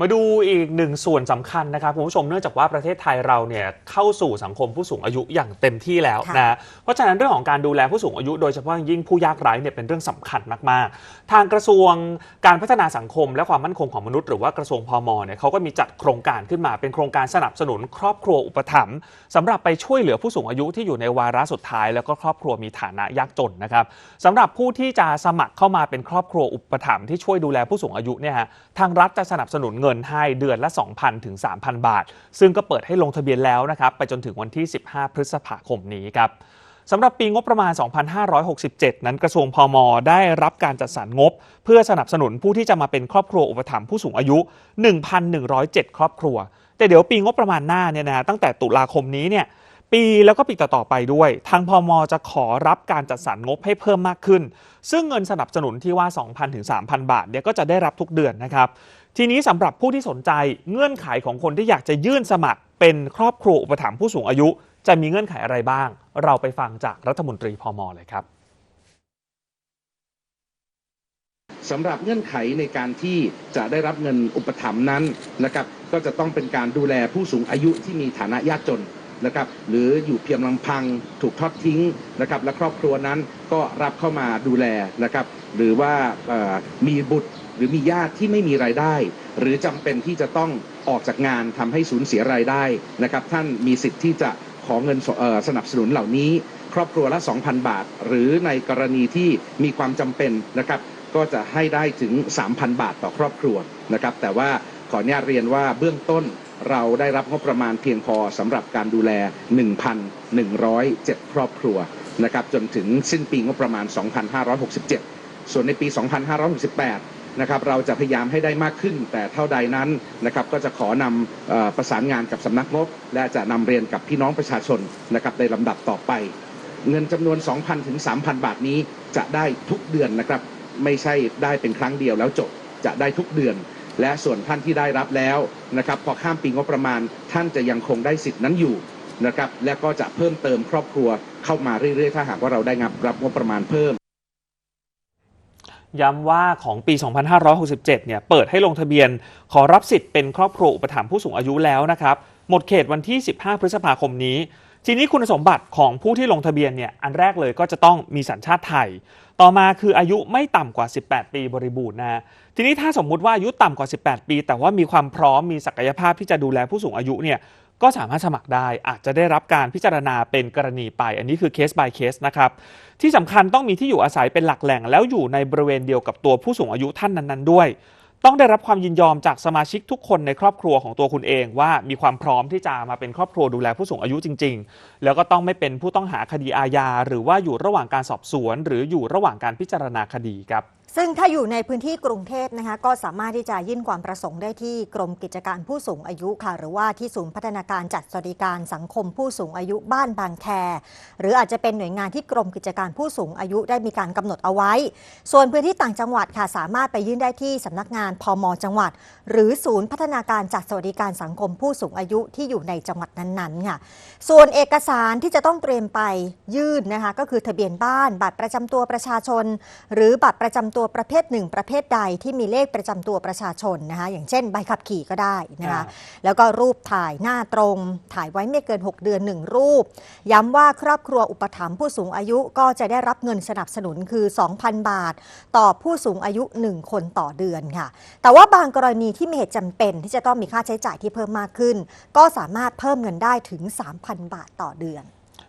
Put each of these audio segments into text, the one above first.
มาดูอีกหนึ่งส่วนสำคัญนะครับคุณผู้ชมเนื่องจากว่าประเทศไทยเราเนี่ยเข้าสู่สังคมผู้สูงอายุอย่างเต็มที่แล้วค่ะนะเพราะฉะนั้นเรื่องของการดูแลผู้สูงอายุโดยเฉพาะอย่างยิ่งผู้ยากไร้เนี่ยเป็นเรื่องสำคัญมากๆ ทางกระทรวงการพัฒนาสังคม และความมั่นคงของมนุษย์หรือว่ากระทรวงพมเนี่ยเขาก็มีจัดโครงการขึ้นมาเป็นโครงการสนับสนุน ครอบครัวอุปถัมภ์สำหรับไปช่วยเหลือผู้สูงอายุที่อยู่ในวาระสุดท้าย แล้วก็ครอบครัวมีฐานะยากจนนะครับสำหรับผู้ที่จะสมัครเข้ามาเป็นครอบครัวอุปถัมภ์ที่ช่วยดูแลผู้สูงอายุเนี่ยฮะทางรัฐจะสนับสนุนเงินินให้เดือนละ 2,000 ถึง 3,000 บาท ซึ่งก็เปิดให้ลงทะเบียนแล้วนะครับไปจนถึงวันที่ 15 พฤษภาคมนี้ครับสำหรับปีงบประมาณ 2567 นั้นกระทรวงพมได้รับการจัดสรรงบ เพื่อสนับสนุนผู้ที่จะมาเป็นครอบครัวอุปถัมภ์ผู้สูงอายุ 1,107 ครอบครัว แต่เดี๋ยวปีงบประมาณหน้าเนี่ยนะตั้งแต่ตุลาคมนี้เนี่ย ปีแล้วก็ปีต่อๆไปด้วย ทางพมจะขอรับการจัดสรรงบให้เพิ่มมากขึ้น ซึ่งเงินสนับสนุนที่ว่า 2,000ถึง3,000 บาทเนี่ยก็จะได้รับทุกเดือนนะครับ ทีนี้สำหรับผู้ที่สนใจเงื่อนไขของคนที่อยากจะยื่นสมัคร เป็นครอบครัวอุปถัมภ์ผู้สูงอายุ จะมีเงื่อนไขอะไรบ้าง เราไปฟังจากรัฐมนตรีพมเลยครับสำหรับเงื่อนไขในการที่จะได้รับเงินอุปถัมภ์นั้นนะครับก็จะต้องเป็นการดูแลผู้สูงอายุที่มีฐานะยากจน นะครับหรืออยู่เพียงลำพังถูกทอดทิ้งนะครับและครอบครัวนั้นก็รับเข้ามาดูแลนะครับหรือว่ามีบุตรหรือมีญาติที่ไม่มีรายได้ หรือจำเป็นที่จะต้องออกจากงานทำให้สูญเสียรายได้นะครับท่านมีสิทธิ์ที่จะขอเงินสนับสนุนเหล่านี้ ครอบครัวละ 2,000 บาท หรือในกรณีที่มีความจำเป็นนะครับก็จะให้ได้ถึง 3,000 บาทต่อครอบครัวนะครับแต่ว่าขออนุญาตเรียนว่าเบื้องต้น เราได้รับงบประมาณเพียงพอสำหรับการดูแล 1,107 ครอบครัวนะครับจนถึงสิ้นปีงบประมาณ 2,567 ส่วนในปี 2,568 นะครับเราจะพยายามให้ได้มากขึ้น แต่เท่าใดนั้นนะครับก็จะขอนำอประสานงานกับสำนักงบ และจะนำเรียนกับพี่น้องประชาชนนะครับในลำดับต่อไป เงินจำนวน 2,000 ถึง 3,000 บาทนี้จะได้ทุกเดือนนะครับไม่ใช่ได้เป็นครั้งเดียวแล้วจบจะได้ทุกเดือน และส่วนท่านที่ได้รับแล้วนะครับพอข้ามปีงบประมาณท่านจะยังคงได้สิทธินั้นอยู่นะครับและก็จะเพิ่มเติมครอบครัวเข้ามาเรื่อยๆ ถ้าหากว่าเราได้รับรับงบประมาณเพิ่มย้ำว่าของปี 2567 เนี่ย เปิดให้ลงทะเบียนขอรับสิทธิ์เป็นครอบครัวอุปถัมภ์ผู้สูงอายุแล้วนะครับ หมดเขตวันที่ 15 พฤษภาคมนี้ ทีนี้คุณสมบัติของผู้ที่ลงทะเบียนเนี่ยอันแรกเลยก็จะต้องมีสัญชาติไทย ต่อมาคืออายุไม่ต่ำกว่า 18 ปีบริบูรณ์นะ ทีนี้ถ้าสมมุติว่าอายุต่ำกว่า 18 ปี แต่ว่ามีความพร้อมมีศักยภาพที่จะดูแลผู้สูงอายุเนี่ยก็สามารถสมัครได้อาจจะได้รับการพิจารณาเป็นกรณีไป อันนี้คือเคส by เคสนะครับที่สำคัญต้องมีที่อยู่อาศัยเป็นหลักแหล่ง แล้วอยู่ในบริเวณเดียวกับตัวผู้สูงอายุท่านนั้น ๆ ด้วย ต้องได้รับความยินยอมจากสมาชิกทุกคนในครอบครัวของตัวคุณเองว่ามีความพร้อมที่จะมาเป็นครอบครัวดูแลผู้สูงอายุจริง ๆ แล้วก็ต้องไม่เป็นผู้ต้องหาคดีอาญาหรือว่าอยู่ระหว่างการสอบสวน หรืออยู่ระหว่างการพิจารณาคดีครับ ซึ่งถ้าอยู่ในพื้นที่กรุงเทพนะคะก็สามารถที่จะยื่นความประสงค์ได้ที่กรมกิจการผู้สูงอายุค่ะ หรือว่าที่ศูนย์พัฒนาการจัดสวัสดิการสังคมผู้สูงอายุบ้านบางแค หรืออาจจะเป็นหน่วยงานที่กรมกิจการผู้สูงอายุได้มีการกำหนดเอาไว้ ส่วนพื้นที่ต่างจังหวัดค่ะสามารถไปยื่นได้ที่สำนักงานพมจังหวัด หรือศูนย์พัฒนาการจัดสวัสดิการสังคมผู้สูงอายุที่อยู่ในจังหวัดนั้นๆค่ะส่วนเอกสารที่จะต้องเตรียมไปยื่นนะคะก็คือทะเบียนบ้าน บัตรประจำตัวประชาชน หรือบัตรประจำตัวประเภทหนึ่งประเภทใดที่มีเลขประจำตัวประชาชนนะคะอย่างเช่นใบขับขี่ก็ได้นะคะอ่าแล้วก็รูปถ่ายหน้าตรง ถ่ายไว้ไม่เกิน 6 เดือน 1 รูป ย้ำว่าครอบครัวอุปถัมภ์ผู้สูงอายุก็จะได้รับเงินสนับสนุนคือ 2,000 บาท ต่อผู้สูงอายุ 1 คนต่อเดือนค่ะ แต่ว่าบางกรณีที่มีเหตุจำเป็นที่จะต้องมีค่าใช้จ่ายที่เพิ่มมากขึ้น ก็สามารถเพิ่มเงินได้ถึง 3,000 บาทต่อเดือน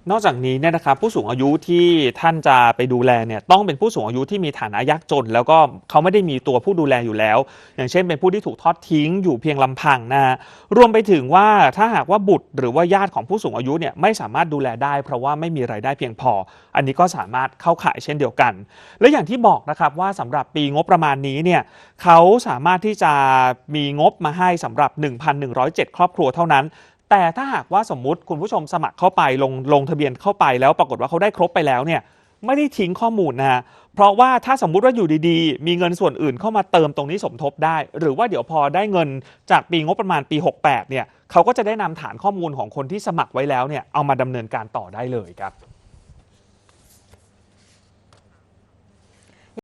นอกจากนี้เนี่ยนะครับผู้สูงอายุที่ท่านจะไปดูแลเนี่ยต้องเป็นผู้สูงอายุที่มีฐานะยากจน แล้วก็เขาไม่ได้มีตัวผู้ดูแลอยู่แล้ว อย่างเช่น เป็นผู้ที่ถูกทอดทิ้งอยู่เพียงลำพังนะรวมไปถึงว่าถ้าหากว่าบุตรหรือว่าญาติของผู้สูงอายุเนี่ยไม่สามารถดูแลได้เพราะว่าไม่มีรายได้เพียงพอ อันนี้ก็สามารถเข้าข่ายเช่นเดียวกัน และอย่างที่บอกนะครับว่าสำหรับปีงบประมาณนี้เนี่ยเขาสามารถที่จะมีงบมาให้สำหรับ 1,107 ครอบครัวเท่านั้น แต่ถ้าหากว่าสมมุติคุณผู้ชมสมัครเข้าไปลงลงทะเบียนเข้าไปแล้วปรากฏว่าเขาได้ครบไปแล้วเนี่ยไม่ได้ทิ้งข้อมูลนะฮะเพราะว่าถ้าสมมุติว่าอยู่ดีๆ มีเงินส่วนอื่นเข้ามาเติมตรงนี้สมทบได้ หรือว่าเดี๋ยวพอได้เงินจากปีงบประมาณปี 68เนี่ยเขาก็จะได้นำฐานข้อมูลของคนที่สมัครไว้แล้วเนี่ยเอามาดำเนินการต่อได้เลยครับ